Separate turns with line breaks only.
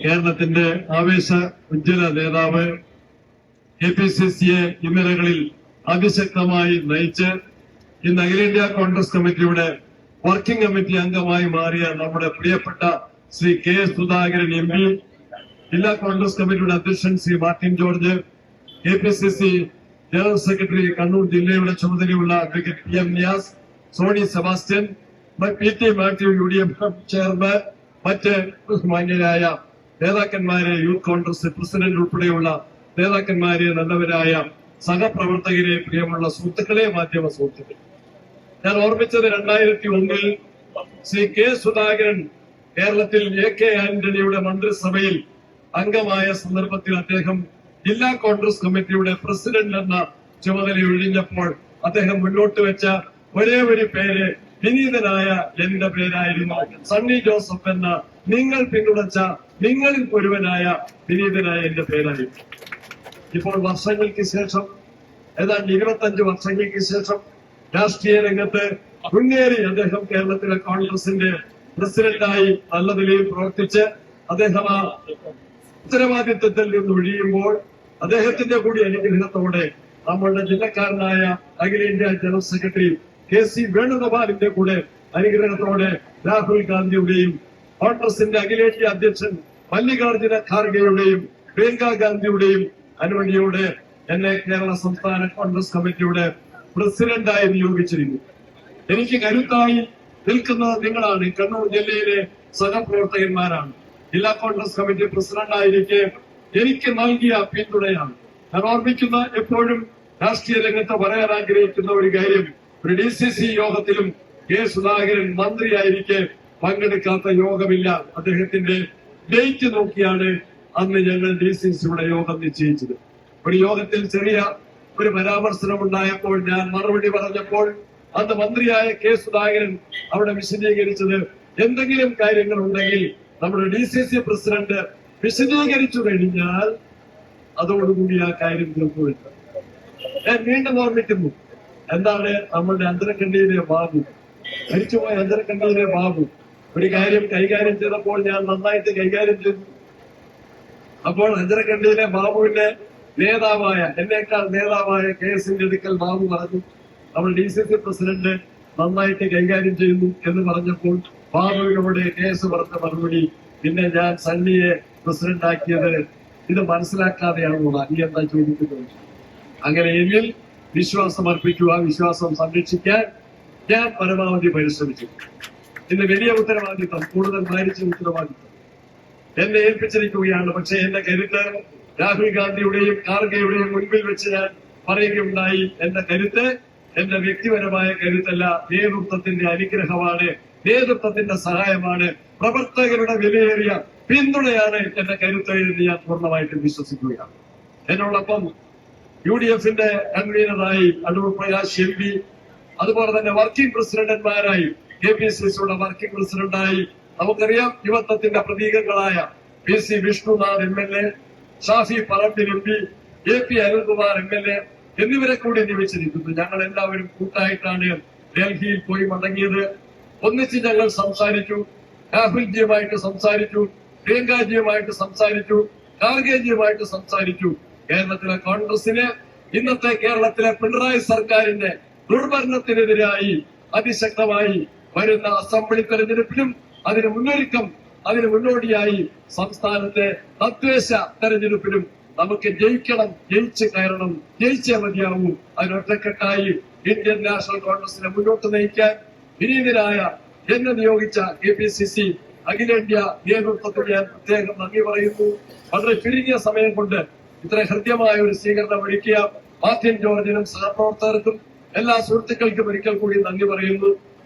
കേരളത്തിന്റെ ആവേശ ഉജ്ജ്വല നേതാവ് കെ പി സി സിയെ ഇന്നലകളിൽ അതിശക്തമായി നയിച്ച് ഇന്ന് അഖിലേന്ത്യാ കോൺഗ്രസ് കമ്മിറ്റിയുടെ വർക്കിംഗ് കമ്മിറ്റി അംഗമായി മാറിയ നമ്മുടെ പ്രിയപ്പെട്ട Shri K S Sudhakaran M P ജില്ലാ കോൺഗ്രസ് കമ്മിറ്റിയുടെ അധ്യക്ഷൻ Shri Martin George K P C C general secretary Kannur ജില്ലയുടെ ചുമതലയുള്ള advocate P M Niyas Sony Sebastian P T Mathew U D F chairman മറ്റ് മാന്യരായ നേതാക്കന്മാരെ യൂത്ത് കോൺഗ്രസ് പ്രസിഡന്റ് ഉൾപ്പെടെയുള്ള നേതാക്കന്മാരെ നല്ലവരായ സഹപ്രവർത്തകരെ പ്രിയമുള്ള സുഹൃത്തുക്കളെ മാധ്യമ സുഹൃത്തുക്കൾ ഞാൻ ഓർമ്മിച്ചത് രണ്ടായിരത്തി ഒന്നിൽ ശ്രീ കെ സുധാകരൻ കേരളത്തിൽ എ കെ ആന്റണിയുടെ മന്ത്രിസഭയിൽ അംഗമായ സന്ദർഭത്തിൽ അദ്ദേഹം ജില്ലാ കോൺഗ്രസ് കമ്മിറ്റിയുടെ പ്രസിഡന്റ് എന്ന ചുമതല ഒഴിഞ്ഞപ്പോൾ അദ്ദേഹം മുന്നോട്ട് വെച്ച ഒരേ ഒരു പേര് വിനീതനായ എന്റെ പേരായിരുന്നു സണ്ണി ജോസഫ് എന്ന നിങ്ങൾ പിന്തുണച്ച നിങ്ങളിൽ ഒരുവനായ വിനീതനായ എന്റെ പേരായി ഇപ്പോൾ വർഷങ്ങൾക്ക് ശേഷം ഏതാണ്ട് ഇരുപത്തഞ്ച് വർഷങ്ങൾക്ക് ശേഷം രാഷ്ട്രീയ രംഗത്ത് മുന്നേറി അദ്ദേഹം കേരളത്തിലെ കോൺഗ്രസിന്റെ പ്രസിഡന്റായി നല്ല നിലയിൽ പ്രവർത്തിച്ച് അദ്ദേഹം ആ ഉത്തരവാദിത്വത്തിൽ നിന്ന് ഒഴിയുമ്പോൾ അദ്ദേഹത്തിന്റെ കൂടി അനുഗ്രഹത്തോടെ നമ്മളുടെ ജില്ലക്കാരനായ അഖിലേന്ത്യാ ജനറൽ സെക്രട്ടറി കെ സി വേണുഗോപാലിന്റെ കൂടെ അനുഗ്രഹത്തോടെ രാഹുൽ ഗാന്ധിയുടെയും കോൺഗ്രസിന്റെ അഖിലേന്ത്യാ അധ്യക്ഷൻ മല്ലികാർജുന ഖാർഗെയുടെയും പ്രിയങ്ക ഗാന്ധിയുടെയും അനുമതിയോടെ എന്നെ കേരള സംസ്ഥാന കോൺഗ്രസ് കമ്മിറ്റിയുടെ പ്രസിഡന്റായി നിയോഗിച്ചിരുന്നു എനിക്ക് കരുത്തായി നിൽക്കുന്നത് നിങ്ങളാണ്. കണ്ണൂർ ജില്ലയിലെ സഹപ്രവർത്തകന്മാരാണ്. ജില്ലാ കോൺഗ്രസ് കമ്മിറ്റി പ്രസിഡന്റായിരിക്കെ എനിക്ക് നൽകിയ പിന്തുണയാണ്. ഞാൻ ഓർമ്മിക്കുന്ന എപ്പോഴും രാഷ്ട്രീയ രംഗത്ത് പറയാൻ ആഗ്രഹിക്കുന്ന ഒരു കാര്യം ഒരു ഡി സി സി യോഗത്തിലും കെ സുധാകരൻ മന്ത്രിയായിരിക്കെ പങ്കെടുക്കാത്ത യോഗമില്ല. അദ്ദേഹത്തിന്റെ ഡേറ്റ് നോക്കിയാണ് അന്ന് ഞങ്ങൾ ഡി സി സിയുടെ യോഗം നിശ്ചയിച്ചത്. ഒരു യോഗത്തിൽ ചെറിയ ഒരു പരാമർശനം ഉണ്ടായപ്പോൾ ഞാൻ മറുപടി പറഞ്ഞപ്പോൾ അന്ന് മന്ത്രിയായ കെ സുധാകരൻ അവിടെ വിശദീകരിച്ചത് എന്തെങ്കിലും കാര്യങ്ങൾ ഉണ്ടെങ്കിൽ നമ്മുടെ ഡി സി സി പ്രസിഡന്റ് വിശദീകരിച്ചു കഴിഞ്ഞാൽ അതോടുകൂടി ആ കാര്യം തീർത്തുവിട്ടു. ഞാൻ വീണ്ടും ഓർമ്മിക്കുന്നു. എന്താണ് നമ്മളുടെ അന്തരക്കണ്ണിയിലെ ബാബു? മരിച്ചുപോയ അന്തരക്കണ്ണിയിലെ ബാബു. ഒരു കാര്യം കൈകാര്യം ചെയ്തപ്പോൾ ഞാൻ നന്നായിട്ട് കൈകാര്യം ചെയ്തു. അപ്പോൾ അഞ്ചരക്കണ്ടിയിലെ ബാബുവിന്റെ നേതാവായ എന്നേക്കാൾ നേതാവായ കെ എസിന്റെ അടുക്കൽ ബാബു പറഞ്ഞു നമ്മൾ ഡി സി സി പ്രസിഡന്റ് നന്നായിട്ട് കൈകാര്യം ചെയ്യുന്നു എന്ന് പറഞ്ഞപ്പോൾ ബാബുവിനോട് കെ എസ് പറഞ്ഞ മറുപടി പിന്നെ ഞാൻ സണ്ണിയെ പ്രസിഡന്റ് ആക്കിയത് ഇത് മനസ്സിലാക്കാതെയാണോ നീ? എന്താ ചോദിക്കുന്നത്? അങ്ങനെ എന്നിൽ വിശ്വാസം അർപ്പിക്കുക വിശ്വാസം സംരക്ഷിക്കാൻ ഞാൻ പരമാവധി പരിശ്രമിച്ചു. ഇന്ന് വലിയ ഉത്തരവാദിത്തം കൂടുതൽ ഭാരിച്ച ഉത്തരവാദിത്തം എന്നെ ഏൽപ്പിച്ചിരിക്കുകയാണ്. പക്ഷെ എന്റെ കരുത്ത് രാഹുൽ ഗാന്ധിയുടെയും ഖാർഗെയുടെയും മുൻപിൽ വെച്ച് ഞാൻ പറയുകയുണ്ടായി. എന്റെ കരുത്ത് എന്റെ വ്യക്തിപരമായ കരുത്തല്ല. നേതൃത്വത്തിന്റെ അനുഗ്രഹമാണ്. നേതൃത്വത്തിന്റെ സഹായമാണ്. പ്രവർത്തകരുടെ വിലയേറിയ പിന്തുണയാണ് എന്റെ കരുത്ത് എന്ന് ഞാൻ പൂർണമായിട്ടും വിശ്വസിക്കുകയാണ്. എന്നോടൊപ്പം യു ഡി എഫിന്റെ കൺവീനറായി അടൂർ പ്രകാശ് എം പി അതുപോലെ തന്നെ വർക്കിംഗ് പ്രസിഡന്റന്മാരായി കെ പി സി സിയുടെ വർക്കിംഗ് പ്രസിഡന്റായി നമുക്കറിയാം യുവത്വത്തിന്റെ പ്രതീകങ്ങളായ P C Vishnunath M L A Shafi Parambil M P A P Anilkumar M L A എന്നിവരെ കൂടി നിയമിച്ചിരിക്കുന്നു. ഞങ്ങൾ എല്ലാവരും കൂട്ടായിട്ടാണ് ഡൽഹിയിൽ പോയി മടങ്ങിയത്. ഒന്നിച്ച് ഞങ്ങൾ സംസാരിച്ചു. രാഹുൽജിയുമായിട്ട് സംസാരിച്ചു. പ്രിയങ്കാജിയുമായിട്ട് സംസാരിച്ചു. കാർഗേജിയുമായിട്ട് സംസാരിച്ചു. കേരളത്തിലെ കോൺഗ്രസിന് ഇന്നത്തെ കേരളത്തിലെ പിണറായി സർക്കാരിന്റെ ദുർഭരണത്തിനെതിരായി അതിശക്തമായി വരുന്ന അസംബ്ലി തെരഞ്ഞെടുപ്പിലും അതിന് മുന്നൊരുക്കം അതിന് മുന്നോടിയായി സംസ്ഥാനത്തെ തദ്ദേശ തെരഞ്ഞെടുപ്പിലും നമുക്ക് ജയിക്കണം ജയിച്ച് കയറണം ജയിച്ചേ മതിയാവൂ. അതിനൊറ്റക്കെട്ടായി ഇന്ത്യൻ നാഷണൽ കോൺഗ്രസിനെ മുന്നോട്ട് നയിക്കാൻ വിനീതരായ എന്നെ നിയോഗിച്ച കെ പി സി സി അഖിലേന്ത്യാ നേതൃത്വത്തോട് ഞാൻ പ്രത്യേകം നന്ദി പറയുന്നു. വളരെ ചുരുങ്ങിയ സമയം കൊണ്ട് ഇത്ര ഹൃദ്യമായ ഒരു സ്വീകരണം ഒരുക്കിയ മാർട്ടിൻ ജോർജിനും സഹപ്രവർത്തകർക്കും എല്ലാ സുഹൃത്തുക്കൾക്കും ഒരിക്കൽ കൂടി നന്ദി പറയുന്നു.